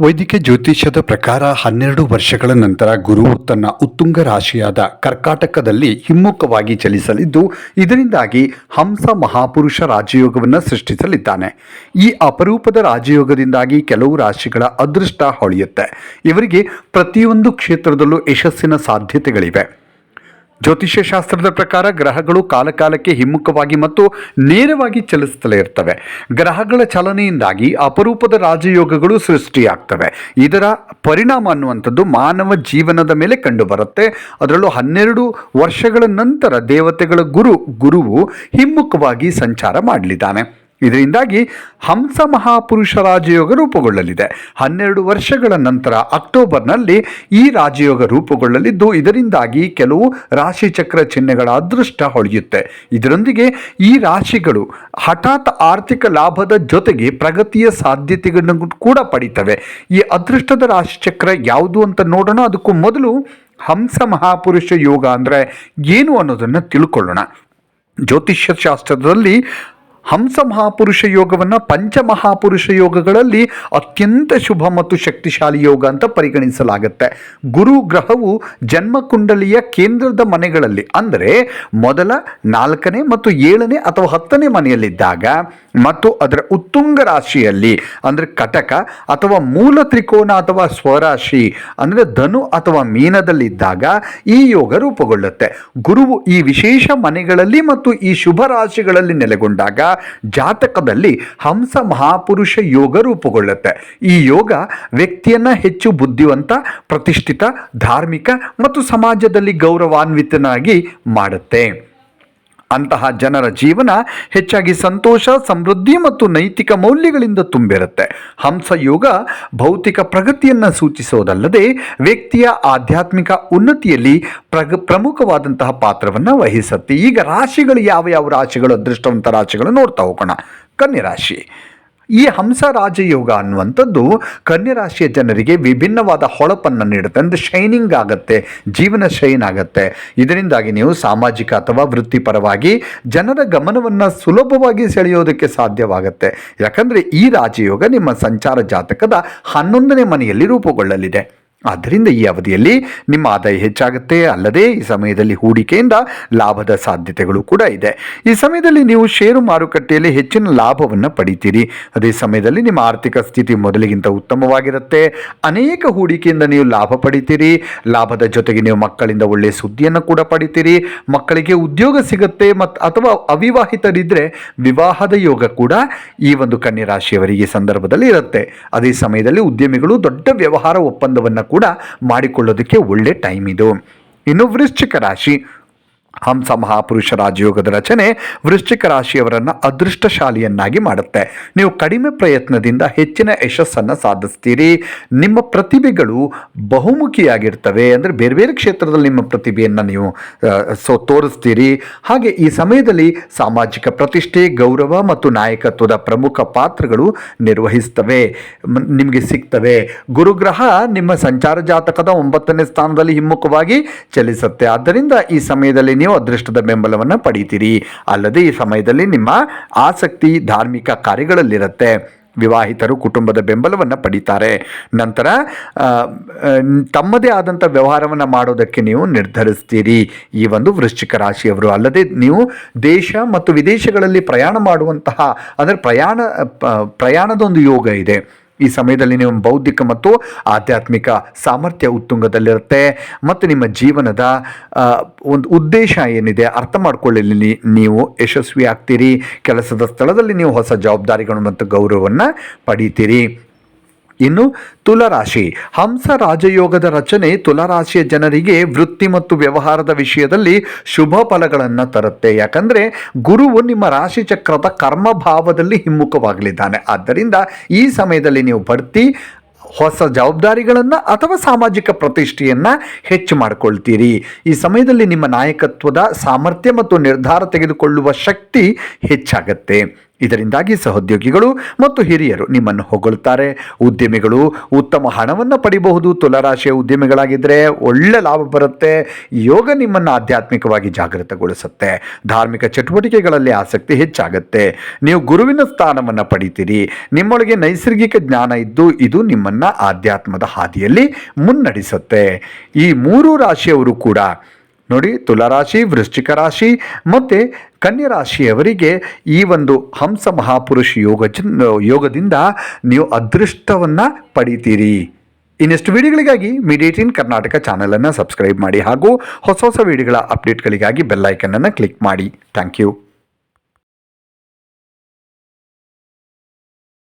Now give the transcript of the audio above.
ವೈದಿಕ ಜ್ಯೋತಿಷ್ಯದ ಪ್ರಕಾರ ಹನ್ನೆರಡು ವರ್ಷಗಳ ನಂತರ ಗುರು ತನ್ನ ಉತ್ತುಂಗ ರಾಶಿಯಾದ ಕರ್ಕಾಟಕದಲ್ಲಿ ಹಿಮ್ಮುಖವಾಗಿ ಚಲಿಸಲಿದ್ದು, ಇದರಿಂದಾಗಿ ಹಂಸ ಮಹಾಪುರುಷ ರಾಜಯೋಗವನ್ನು ಸೃಷ್ಟಿಸಲಿದ್ದಾನೆ. ಈ ಅಪರೂಪದ ರಾಜಯೋಗದಿಂದಾಗಿ ಕೆಲವು ರಾಶಿಗಳ ಅದೃಷ್ಟ ಹೊಳೆಯುತ್ತೆ. ಇವರಿಗೆ ಪ್ರತಿಯೊಂದು ಕ್ಷೇತ್ರದಲ್ಲೂ ಯಶಸ್ಸಿನ ಸಾಧ್ಯತೆಗಳಿವೆ. ಜ್ಯೋತಿಷ್ಯ ಶಾಸ್ತ್ರದ ಪ್ರಕಾರ ಗ್ರಹಗಳು ಕಾಲಕಾಲಕ್ಕೆ ಹಿಮ್ಮುಖವಾಗಿ ಮತ್ತು ನೇರವಾಗಿ ಚಲಿಸುತ್ತಲೇ ಇರ್ತವೆ. ಗ್ರಹಗಳ ಚಲನೆಯಿಂದಾಗಿ ಅಪರೂಪದ ರಾಜಯೋಗಗಳು ಸೃಷ್ಟಿಯಾಗ್ತವೆ. ಇದರ ಪರಿಣಾಮ ಅನ್ನುವಂಥದ್ದು ಮಾನವ ಜೀವನದ ಮೇಲೆ ಕಂಡುಬರುತ್ತೆ. ಅದರಲ್ಲೂ ಹನ್ನೆರಡು ವರ್ಷಗಳ ನಂತರ ದೇವತೆಗಳ ಗುರು, ಗುರುವು ಹಿಮ್ಮುಖವಾಗಿ ಸಂಚಾರ ಮಾಡಲಿದ್ದಾನೆ. ಇದರಿಂದಾಗಿ ಹಂಸ ಮಹಾಪುರುಷ ರಾಜಯೋಗ ರೂಪುಗೊಳ್ಳಲಿದೆ. ಹನ್ನೆರಡು ವರ್ಷಗಳ ನಂತರ ಅಕ್ಟೋಬರ್ನಲ್ಲಿ ಈ ರಾಜಯೋಗ ರೂಪುಗೊಳ್ಳಲಿದ್ದು, ಇದರಿಂದಾಗಿ ಕೆಲವು ರಾಶಿಚಕ್ರ ಚಿಹ್ನೆಗಳ ಅದೃಷ್ಟ ಹೊಳೆಯುತ್ತೆ. ಇದರೊಂದಿಗೆ ಈ ರಾಶಿಗಳು ಹಠಾತ್ ಆರ್ಥಿಕ ಲಾಭದ ಜೊತೆಗೆ ಪ್ರಗತಿಯ ಸಾಧ್ಯತೆಗಳನ್ನು ಕೂಡ ಪಡೀತವೆ. ಈ ಅದೃಷ್ಟದ ರಾಶಿಚಕ್ರ ಯಾವುದು ಅಂತ ನೋಡೋಣ. ಅದಕ್ಕೂ ಮೊದಲು ಹಂಸ ಮಹಾಪುರುಷ ಯೋಗ ಅಂದರೆ ಏನು ಅನ್ನೋದನ್ನು ತಿಳ್ಕೊಳ್ಳೋಣ. ಜ್ಯೋತಿಷ್ಯ ಶಾಸ್ತ್ರದಲ್ಲಿ ಹಂಸ ಮಹಾಪುರುಷ ಯೋಗವನ್ನು ಪಂಚಮಹಾಪುರುಷ ಯೋಗಗಳಲ್ಲಿ ಅತ್ಯಂತ ಶುಭ ಮತ್ತು ಶಕ್ತಿಶಾಲಿ ಯೋಗ ಅಂತ ಪರಿಗಣಿಸಲಾಗುತ್ತೆ. ಗುರು ಗ್ರಹವು ಜನ್ಮಕುಂಡಲಿಯ ಕೇಂದ್ರದ ಮನೆಗಳಲ್ಲಿ, ಅಂದರೆ ಮೊದಲ ನಾಲ್ಕನೇ ಮತ್ತು ಏಳನೇ ಅಥವಾ ಹತ್ತನೇ ಮನೆಯಲ್ಲಿದ್ದಾಗ ಮತ್ತು ಅದರ ಉತ್ತುಂಗ ರಾಶಿಯಲ್ಲಿ, ಅಂದರೆ ಕಟಕ ಅಥವಾ ಮೂಲ ತ್ರಿಕೋನ ಅಥವಾ ಸ್ವರಾಶಿ, ಅಂದರೆ ಧನು ಅಥವಾ ಮೀನದಲ್ಲಿದ್ದಾಗ ಈ ಯೋಗ ರೂಪುಗೊಳ್ಳುತ್ತೆ. ಗುರುವು ಈ ವಿಶೇಷ ಮನೆಗಳಲ್ಲಿ ಮತ್ತು ಈ ಶುಭ ರಾಶಿಗಳಲ್ಲಿ ನೆಲೆಗೊಂಡಾಗ ಜಾತಕದಲ್ಲಿ ಹಂಸ ಮಹಾಪುರುಷ ಯೋಗ ರೂಪುಗೊಳ್ಳುತ್ತೆ. ಈ ಯೋಗ ವ್ಯಕ್ತಿಯನ್ನ ಹೆಚ್ಚು ಬುದ್ಧಿವಂತ, ಪ್ರತಿಷ್ಠಿತ, ಧಾರ್ಮಿಕ ಮತ್ತು ಸಮಾಜದಲ್ಲಿ ಗೌರವಾನ್ವಿತನಾಗಿ ಮಾಡುತ್ತೆ. ಅಂತಹ ಜನರ ಜೀವನ ಹೆಚ್ಚಾಗಿ ಸಂತೋಷ, ಸಮೃದ್ಧಿ ಮತ್ತು ನೈತಿಕ ಮೌಲ್ಯಗಳಿಂದ ತುಂಬಿರುತ್ತೆ. ಹಂಸಯೋಗ ಭೌತಿಕ ಪ್ರಗತಿಯನ್ನು ಸೂಚಿಸೋದಲ್ಲದೆ ವ್ಯಕ್ತಿಯ ಆಧ್ಯಾತ್ಮಿಕ ಉನ್ನತಿಯಲ್ಲಿ ಪ್ರಗ, ಪ್ರಮುಖವಾದಂತಹ ಪಾತ್ರವನ್ನು ವಹಿಸುತ್ತೆ. ಈಗ ರಾಶಿಗಳು ಯಾವ ಯಾವ ರಾಶಿಗಳು, ಅದೃಷ್ಟವಂತ ರಾಶಿಗಳು ನೋಡ್ತಾ ಹೋಗೋಣ. ಕನ್ಯಾ ರಾಶಿ. ಈ ಹಂಸ ರಾಜಯೋಗ ಅನ್ನುವಂಥದ್ದು ಕನ್ಯರಾಶಿಯ ಜನರಿಗೆ ವಿಭಿನ್ನವಾದ ಹೊಳಪನ್ನು ನೀಡುತ್ತೆ. ಅಂದರೆ ಶೈನಿಂಗ್ ಆಗುತ್ತೆ, ಜೀವನ ಶೈನ್ ಆಗುತ್ತೆ. ಇದರಿಂದಾಗಿ ನೀವು ಸಾಮಾಜಿಕ ಅಥವಾ ವೃತ್ತಿಪರವಾಗಿ ಜನರ ಗಮನವನ್ನು ಸುಲಭವಾಗಿ ಸೆಳೆಯೋದಕ್ಕೆ ಸಾಧ್ಯವಾಗುತ್ತೆ. ಯಾಕಂದರೆ ಈ ರಾಜಯೋಗ ನಿಮ್ಮ ಸಂಚಾರ ಜಾತಕದ ಹನ್ನೊಂದನೇ ಮನೆಯಲ್ಲಿ ರೂಪುಗೊಳ್ಳಲಿದೆ. ಆದ್ದರಿಂದ ಈ ಅವಧಿಯಲ್ಲಿ ನಿಮ್ಮ ಆದಾಯ ಹೆಚ್ಚಾಗುತ್ತೆ, ಅಲ್ಲದೆ ಈ ಸಮಯದಲ್ಲಿ ಹೂಡಿಕೆಯಿಂದ ಲಾಭದ ಸಾಧ್ಯತೆಗಳು ಕೂಡ ಇದೆ. ಈ ಸಮಯದಲ್ಲಿ ನೀವು ಷೇರು ಮಾರುಕಟ್ಟೆಯಲ್ಲಿ ಹೆಚ್ಚಿನ ಲಾಭವನ್ನು ಪಡಿತೀರಿ. ಅದೇ ಸಮಯದಲ್ಲಿ ನಿಮ್ಮ ಆರ್ಥಿಕ ಸ್ಥಿತಿ ಮೊದಲಿಗಿಂತ ಉತ್ತಮವಾಗಿರುತ್ತೆ. ಅನೇಕ ಹೂಡಿಕೆಯಿಂದ ನೀವು ಲಾಭ ಪಡಿತೀರಿ. ಲಾಭದ ಜೊತೆಗೆ ನೀವು ಮಕ್ಕಳಿಂದ ಒಳ್ಳೆಯ ಸುದ್ದಿಯನ್ನು ಕೂಡ ಪಡಿತೀರಿ. ಮಕ್ಕಳಿಗೆ ಉದ್ಯೋಗ ಸಿಗುತ್ತೆ ಮತ್ತು ಅಥವಾ ಅವಿವಾಹಿತರಿದ್ದರೆ ವಿವಾಹದ ಯೋಗ ಕೂಡ ಈ ಒಂದು ಕನ್ಯರಾಶಿಯವರಿಗೆ ಸಂದರ್ಭದಲ್ಲಿ ಇರುತ್ತೆ. ಅದೇ ಸಮಯದಲ್ಲಿ ಉದ್ಯಮಿಗಳು ದೊಡ್ಡ ವ್ಯವಹಾರ ಒಪ್ಪಂದವನ್ನು ಕೂಡ ಮಾಡಿಕೊಳ್ಳೋದಕ್ಕೆ ಒಳ್ಳೆ ಟೈಮ್ ಇದು. ಇನ್ನು ವೃಶ್ಚಿಕ ರಾಶಿ. ಹಂಸ ಮಹಾಪುರುಷ ರಾಜಯೋಗದ ರಚನೆ ವೃಶ್ಚಿಕ ರಾಶಿಯವರನ್ನು ಅದೃಷ್ಟಶಾಲಿಯನ್ನಾಗಿ ಮಾಡುತ್ತೆ. ನೀವು ಕಡಿಮೆ ಪ್ರಯತ್ನದಿಂದ ಹೆಚ್ಚಿನ ಯಶಸ್ಸನ್ನು ಸಾಧಿಸ್ತೀರಿ. ನಿಮ್ಮ ಪ್ರತಿಭೆಗಳು ಬಹುಮುಖಿಯಾಗಿರ್ತವೆ ಅಂದರೆ ಬೇರೆ ಬೇರೆ ಕ್ಷೇತ್ರದಲ್ಲಿ ನಿಮ್ಮ ಪ್ರತಿಭೆಯನ್ನು ನೀವು ಸೊ, ತೋರಿಸ್ತೀರಿ. ಹಾಗೆ ಈ ಸಮಯದಲ್ಲಿ ಸಾಮಾಜಿಕ ಪ್ರತಿಷ್ಠೆ, ಗೌರವ ಮತ್ತು ನಾಯಕತ್ವದ ಪ್ರಮುಖ ಪಾತ್ರಗಳು ನಿರ್ವಹಿಸ್ತವೆ. ನಿಮಗೆ ಸಿಗ್ತವೆ. ಗುರುಗ್ರಹ ನಿಮ್ಮ ಸಂಚಾರ ಜಾತಕದ ಒಂಬತ್ತನೇ ಸ್ಥಾನದಲ್ಲಿ ಹಿಮ್ಮುಖವಾಗಿ ಚಲಿಸುತ್ತೆ. ಆದ್ದರಿಂದ ಈ ಸಮಯದಲ್ಲಿ ನೀವು ಅದೃಷ್ಟದ ಬೆಂಬಲವನ್ನು ಪಡೀತೀರಿ. ಅಲ್ಲದೆ ಈ ಸಮಯದಲ್ಲಿ ನಿಮ್ಮ ಆಸಕ್ತಿ ಧಾರ್ಮಿಕ ಕಾರ್ಯಗಳಲ್ಲಿರುತ್ತೆ. ವಿವಾಹಿತರು ಕುಟುಂಬದ ಬೆಂಬಲವನ್ನು ಪಡೀತಾರೆ. ನಂತರ ತಮ್ಮದೇ ಆದಂಥ ವ್ಯವಹಾರವನ್ನು ಮಾಡೋದಕ್ಕೆ ನೀವು ನಿರ್ಧರಿಸ್ತೀರಿ. ಈ ಒಂದು ವೃಶ್ಚಿಕ ರಾಶಿಯವರು. ಅಲ್ಲದೆ ನೀವು ದೇಶ ಮತ್ತು ವಿದೇಶಗಳಲ್ಲಿ ಪ್ರಯಾಣ ಮಾಡುವಂತಹ, ಅಂದರೆ ಪ್ರಯಾಣ ಪ್ರಯಾಣದ ಒಂದು ಯೋಗ ಇದೆ. ಈ ಸಮಯದಲ್ಲಿ ನೀವು ಬೌದ್ಧಿಕ ಮತ್ತು ಆಧ್ಯಾತ್ಮಿಕ ಸಾಮರ್ಥ್ಯ ಉತ್ತುಂಗದಲ್ಲಿರುತ್ತೆ. ಮತ್ತು ನಿಮ್ಮ ಜೀವನದ ಒಂದು ಉದ್ದೇಶ ಏನಿದೆ ಅರ್ಥ ಮಾಡ್ಕೊಳ್ಳಲಿ ನೀವು ಯಶಸ್ವಿ ಆಗ್ತೀರಿ ಕೆಲಸದ ಸ್ಥಳದಲ್ಲಿ ನೀವು ಹೊಸ ಜವಾಬ್ದಾರಿಗಳು ಮತ್ತು ಗೌರವವನ್ನು ಪಡಿತೀರಿ. ಇನ್ನು ತುಲರಾಶಿ. ಹಂಸ ರಾಜಯೋಗದ ರಚನೆ ತುಲರಾಶಿಯ ಜನರಿಗೆ ವೃತ್ತಿ ಮತ್ತು ವ್ಯವಹಾರದ ವಿಷಯದಲ್ಲಿ ಶುಭ ಫಲಗಳನ್ನು ತರುತ್ತೆ. ಯಾಕಂದರೆ ಗುರುವು ನಿಮ್ಮ ರಾಶಿ ಚಕ್ರದ ಕರ್ಮಭಾವದಲ್ಲಿ ಹಿಮ್ಮುಖವಾಗಲಿದ್ದಾನೆ. ಆದ್ದರಿಂದ ಈ ಸಮಯದಲ್ಲಿ ನೀವು ಬಡ್ತಿ ಹೊಸ ಜವಾಬ್ದಾರಿಗಳನ್ನು ಅಥವಾ ಸಾಮಾಜಿಕ ಪ್ರತಿಷ್ಠೆಯನ್ನು ಹೆಚ್ಚು ಮಾಡಿಕೊಳ್ತೀರಿ. ಈ ಸಮಯದಲ್ಲಿ ನಿಮ್ಮ ನಾಯಕತ್ವದ ಸಾಮರ್ಥ್ಯ ಮತ್ತು ನಿರ್ಧಾರ ತೆಗೆದುಕೊಳ್ಳುವ ಶಕ್ತಿ ಹೆಚ್ಚಾಗತ್ತೆ. ಇದರಿಂದಾಗಿ ಸಹೋದ್ಯೋಗಿಗಳು ಮತ್ತು ಹಿರಿಯರು ನಿಮ್ಮನ್ನು ಹೊಗಳುತ್ತಾರೆ ಉದ್ಯಮಿಗಳು ಉತ್ತಮ ಹಣವನ್ನು ಪಡಿಬಹುದು. ತುಲರಾಶಿಯ ಉದ್ಯಮಿಗಳಾಗಿದ್ದರೆ ಒಳ್ಳೆ ಲಾಭ ಬರುತ್ತೆ. ಯೋಗ ನಿಮ್ಮನ್ನು ಆಧ್ಯಾತ್ಮಿಕವಾಗಿ ಜಾಗೃತಗೊಳಿಸುತ್ತೆ. ಧಾರ್ಮಿಕ ಚಟುವಟಿಕೆಗಳಲ್ಲಿ ಆಸಕ್ತಿ ಹೆಚ್ಚಾಗುತ್ತೆ. ನೀವು ಗುರುವಿನ ಸ್ಥಾನವನ್ನು ಪಡಿತೀರಿ. ನಿಮ್ಮೊಳಗೆ ನೈಸರ್ಗಿಕ ಜ್ಞಾನ ಇದ್ದು ಇದು ನಿಮ್ಮನ್ನು ಆಧ್ಯಾತ್ಮದ ಹಾದಿಯಲ್ಲಿ ಮುನ್ನಡೆಸುತ್ತೆ. ಈ ಮೂರು ರಾಶಿಯವರು ಕೂಡ ನೋಡಿ ತುಲಾರಾಶಿ, ವೃಶ್ಚಿಕ ರಾಶಿ ಮತ್ತು ಕನ್ಯಾ ರಾಶಿಯವರಿಗೆ ಈ ಒಂದು ಹಂಸ ಮಹಾಪುರುಷ ಯೋಗ ಯೋಗದಿಂದ ನೀವು ಅದೃಷ್ಟವನ್ನು ಪಡಿತೀರಿ. ಇನ್ನೆಷ್ಟು ವಿಡಿಯೋಗಳಿಗಾಗಿ ಮೀಡಿಯೇಟಿನ್ ಕರ್ನಾಟಕ ಚಾನಲನ್ನು ಸಬ್ಸ್ಕ್ರೈಬ್ ಮಾಡಿ ಹಾಗೂ ಹೊಸ ಹೊಸ ವಿಡಿಯೋಗಳ ಅಪ್ಡೇಟ್ಗಳಿಗಾಗಿ ಬೆಲ್ಲೈಕನ್ನನ್ನು ಕ್ಲಿಕ್ ಮಾಡಿ. Thank you.